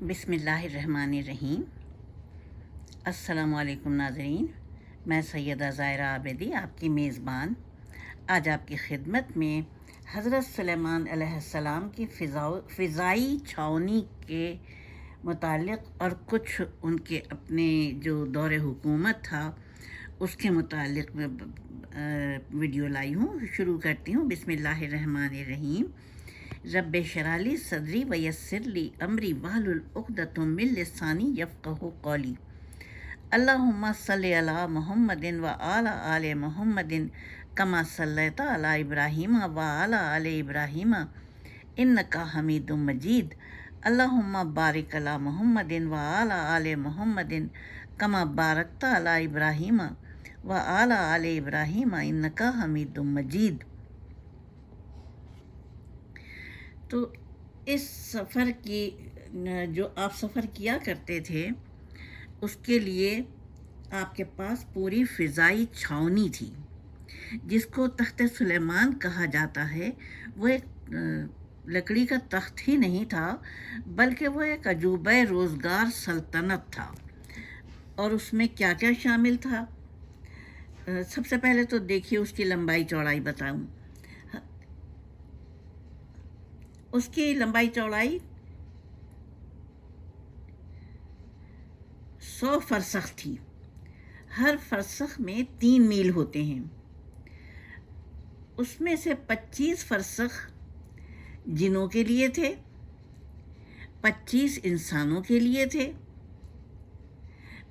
بسم اللہ الرحمن الرحیم۔ السلام علیکم ناظرین، میں سیدہ زائرہ عابدی، آپ کی میزبان۔ آج آپ کی خدمت میں حضرت سلیمان علیہ السلام کی فضائی چھاونی کے متعلق اور کچھ ان کے اپنے جو دور حکومت تھا، اس کے متعلق میں ویڈیو لائی ہوں، شروع کرتی ہوں۔ بسم اللہ الرحمن الرحیم۔ رب اشرح لي صدري ويسر لي أمري واحلل عقدة من لساني يفقه قولي. اللهم صل على محمد وعلى آل محمد كما صليت على إبراهيم وعلى آل إبراهيم إنك حميد مجيد اللهم بارك على محمد وعلى آل محمد كما باركت على إبراهيم وعلى آل إبراهيم إنك حميد مجيد تو اس سفر کی، جو آپ سفر کیا کرتے تھے، اس کے لیے آپ کے پاس پوری فضائی چھاونی تھی، جس کو تخت سلیمان کہا جاتا ہے۔ وہ ایک، لکڑی کا تخت ہی نہیں تھا، بلکہ وہ ایک عجوبہ روزگار سلطنت تھا۔ اور اس میں کیا کیا شامل تھا؟ سب سے پہلے تو دیکھیے اس کی لمبائی چوڑائی بتاؤں۔ اس کی لمبائی چوڑائی سو فرسخ تھی۔ ہر فرسخ میں تین میل ہوتے ہیں۔ اس میں سے پچیس فرسخ جنوں کے لیے تھے، پچیس انسانوں کے لیے تھے،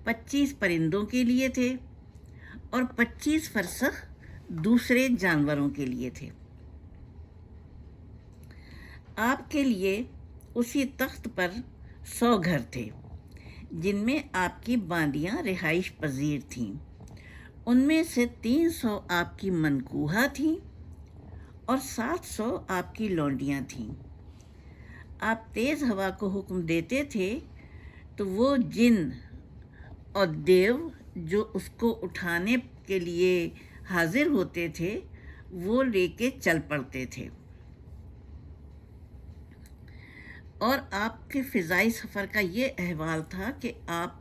پچیس پرندوں کے لیے تھے اور پچیس فرسخ دوسرے جانوروں کے لیے تھے۔ آپ کے لیے اسی تخت پر سو گھر تھے، جن میں آپ کی باندیاں رہائش پذیر تھیں۔ ان میں سے تین سو آپ کی منکوہا تھیں اور سات سو آپ کی لونڈیاں تھیں۔ آپ تیز ہوا کو حکم دیتے تھے تو وہ جن اور دیو جو اس کو اٹھانے کے لیے حاضر ہوتے تھے، وہ لے کے چل پڑتے تھے۔ اور آپ کے فضائی سفر کا یہ احوال تھا کہ آپ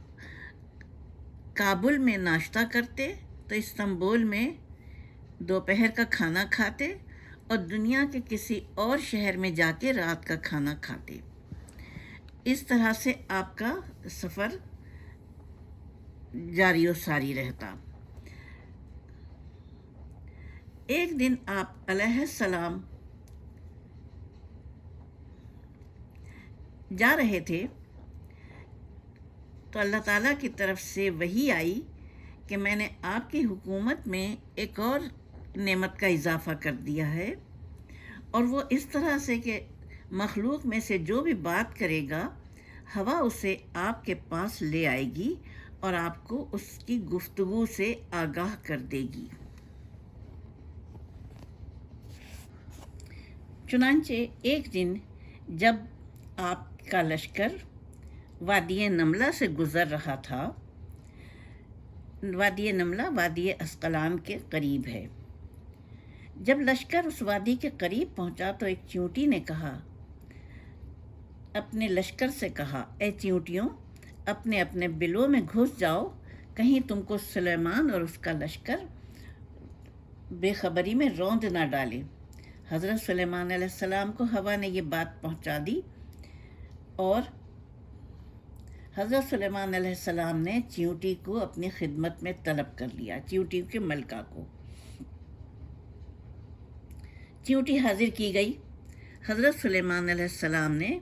کابل میں ناشتہ کرتے، تو استنبول میں دوپہر کا کھانا کھاتے اور دنیا کے کسی اور شہر میں جا کے رات کا کھانا کھاتے۔ اس طرح سے آپ کا سفر جاری و ساری رہتا۔ ایک دن آپ علیہ السلام جا رہے تھے، تو اللہ تعالیٰ کی طرف سے وہی آئی کہ میں نے آپ کی حکومت میں ایک اور نعمت کا اضافہ کر دیا ہے۔ اور وہ اس طرح سے کہ مخلوق میں سے جو بھی بات کرے گا، ہوا اسے آپ کے پاس لے آئے گی اور آپ کو اس کی گفتگو سے آگاہ کر دے گی۔ چنانچہ ایک دن جب آپ کا لشکر وادی نملہ سے گزر رہا تھا۔ وادی نملہ، وادی اسقلان کے قریب ہے۔ جب لشکر اس وادی کے قریب پہنچا تو ایک چیونٹی نے کہا، اپنے لشکر سے کہا، اے چیونٹیوں، اپنے اپنے بلوں میں گھس جاؤ، کہیں تم کو سلیمان اور اس کا لشکر بے خبری میں روند نہ ڈالے۔ حضرت سلیمان علیہ السلام کو ہوا نے یہ بات پہنچا دی اور حضرت سلیمان علیہ السلام نے چیونٹی کو اپنی خدمت میں طلب کر لیا چیونٹی کے ملکہ کو۔ چیونٹی حاضر کی گئی۔ حضرت سلیمان علیہ السلام نے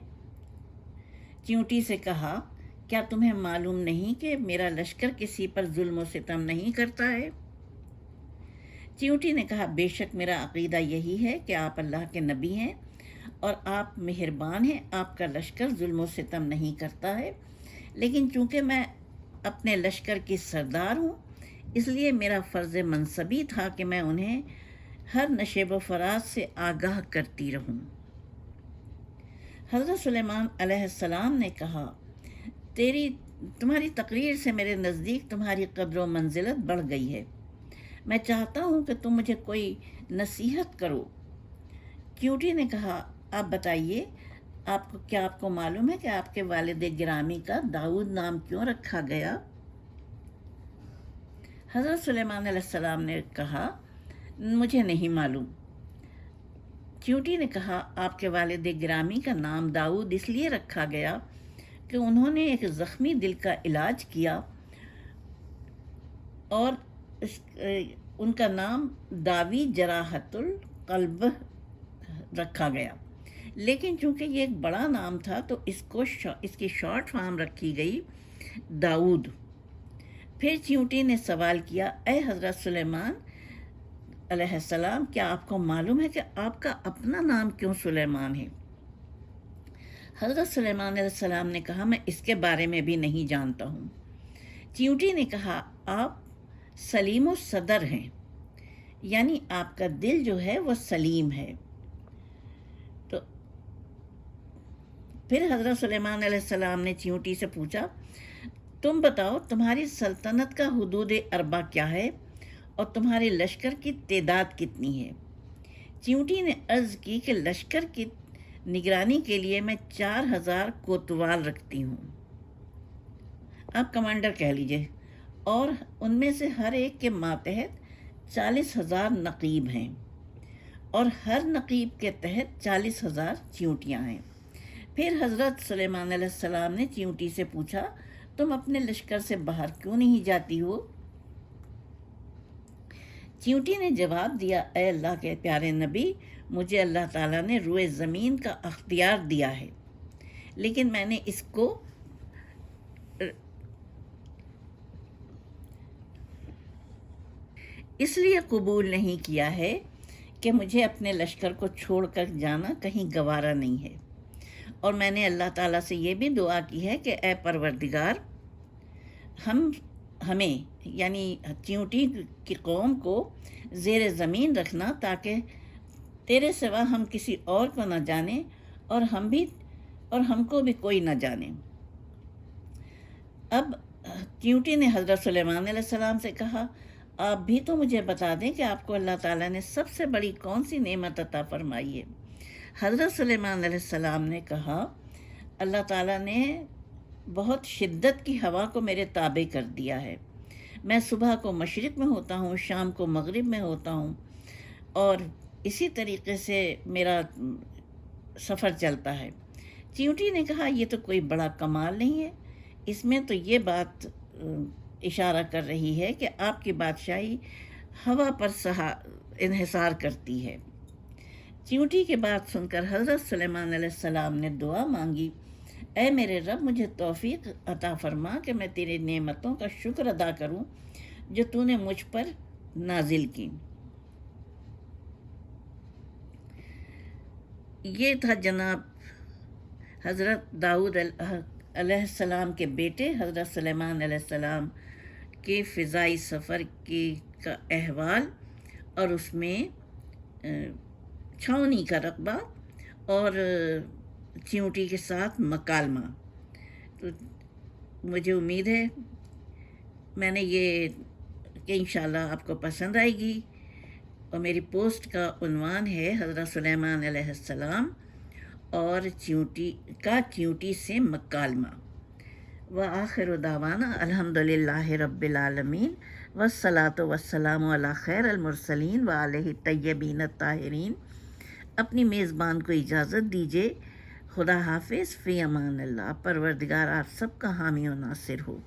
چیونٹی سے کہا، کیا تمہیں معلوم نہیں کہ میرا لشکر کسی پر ظلم و ستم نہیں کرتا ہے؟ چیونٹی نے کہا، بے شک میرا عقیدہ یہی ہے کہ آپ اللہ کے نبی ہیں اور آپ مہربان ہیں، آپ کا لشکر ظلم و ستم نہیں کرتا ہے۔ لیکن چونکہ میں اپنے لشکر کی سردار ہوں، اس لیے میرا فرض منصبی تھا کہ میں انہیں ہر نشیب و فراز سے آگاہ کرتی رہوں۔ حضرت سلیمان علیہ السلام نے کہا، تیری، تمہاری تقریر سے میرے نزدیک تمہاری قدر و منزلت بڑھ گئی ہے۔ میں چاہتا ہوں کہ تم مجھے کوئی نصیحت کرو۔ کیوٹی نے کہا آپ بتائیے، آپ کو کیا آپ کو معلوم ہے کہ آپ کے والد گرامی کا داؤد نام کیوں رکھا گیا؟ حضرت سلیمان علیہ السلام نے کہا، مجھے نہیں معلوم۔ چیوٹی نے کہا، آپ کے والد گرامی کا نام داؤد اس لیے رکھا گیا کہ انہوں نے ایک زخمی دل کا علاج کیا اور اس، ان کا نام داوی جراحت القلب رکھا گیا۔ لیکن چونکہ یہ ایک بڑا نام تھا تو اس کو اس کی شارٹ فارم رکھی گئی داود پھر چیونٹی نے سوال کیا، اے حضرت سلیمان علیہ السلام، کیا آپ کو معلوم ہے کہ آپ کا اپنا نام کیوں سلیمان ہے؟ حضرت سلیمان علیہ السلام نے کہا، میں اس کے بارے میں بھی نہیں جانتا ہوں۔ چیونٹی نے کہا، آپ سلیم و صدر ہیں یعنی آپ کا دل جو ہے وہ سلیم ہے۔ تو پھر حضرت سلیمان علیہ السلام نے چیونٹی سے پوچھا، تم بتاؤ، تمہاری سلطنت کا حدود اربا کیا ہے؟ اور تمہارے لشکر کی تعداد کتنی ہے؟ چیونٹی نے عرض کی کہ لشکر کی نگرانی کے لیے میں چار ہزار کوتوال رکھتی ہوں۔ آپ کمانڈر کہہ لیجیے، اور ان میں سے ہر ایک کے ماتحت چالیس ہزار نقیب ہیں، اور ہر نقیب کے تحت چالیس ہزار چیونٹیاں ہیں۔ پھر حضرت سلیمان علیہ السلام نے چیونٹی سے پوچھا، تم اپنے لشکر سے باہر کیوں نہیں جاتی ہو؟ چیونٹی نے جواب دیا، اے اللہ کے پیارے نبی، مجھے اللہ تعالیٰ نے روئے زمین کا اختیار دیا ہے، لیکن میں نے اس کو اس لیے قبول نہیں کیا ہے کہ مجھے اپنے لشکر کو چھوڑ کر جانا کہیں گوارا نہیں ہے۔ اور میں نے اللہ تعالیٰ سے یہ بھی دعا کی ہے کہ اے پروردگار، ہم ہمیں یعنی چیونٹی کی قوم کو زیر زمین رکھنا تاکہ تیرے سوا ہم کسی اور کو نہ جانیں اور ہم بھی، اور ہم کو بھی کوئی نہ جانے۔ اب چیونٹی نے حضرت سلیمان علیہ السلام سے کہا، آپ بھی تو مجھے بتا دیں کہ آپ کو اللہ تعالیٰ نے سب سے بڑی کون سی نعمت عطا فرمائی ہے؟ حضرت سلیمان علیہ السلام نے کہا، اللہ تعالیٰ نے بہت شدت کی ہوا کو میرے تابع کر دیا ہے۔ میں صبح کو مشرق میں ہوتا ہوں، شام کو مغرب میں ہوتا ہوں اور اسی طریقے سے میرا سفر چلتا ہے۔ چیونٹی نے کہا، یہ تو کوئی بڑا کمال نہیں ہے۔ اس میں تو یہ بات اشارہ کر رہی ہے کہ آپ کی بادشاہی ہوا پر سہا، انحصار کرتی ہے۔ چیونٹی کے بات سن کر حضرت سلیمان علیہ السلام نے دعا مانگی۔ اے میرے رب، مجھے توفیق عطا فرما کہ میں تیرے نعمتوں کا شکر ادا کروں جو تو نے مجھ پر نازل کی۔ یہ تھا جناب حضرت داؤد علیہ السلام کے بیٹے، حضرت سلیمان علیہ السلام کے فضائی سفر کی کا احوال اور اس میں چھاؤنی کا رقبہ اور چیونٹی کے ساتھ مکالمہ تو مجھے امید ہے، میں نے یہ کہ انشاءاللہ آپ کو پسند آئے گی۔ اور میری پوسٹ کا عنوان ہے حضرت سلیمان علیہ السلام اور چیونٹی کا چیونٹی سے مکالمہ و آخر داوانہ الحمد للہ رب العالمین وسلاۃ وسلام علیہ خیر المرسلین و علیہ طیبین طاہرین اپنی میزبان کو اجازت دیجیے خدا حافظ، فی امان اللہ۔ پروردگار، آپ سب کا حامی و ناصر ہو۔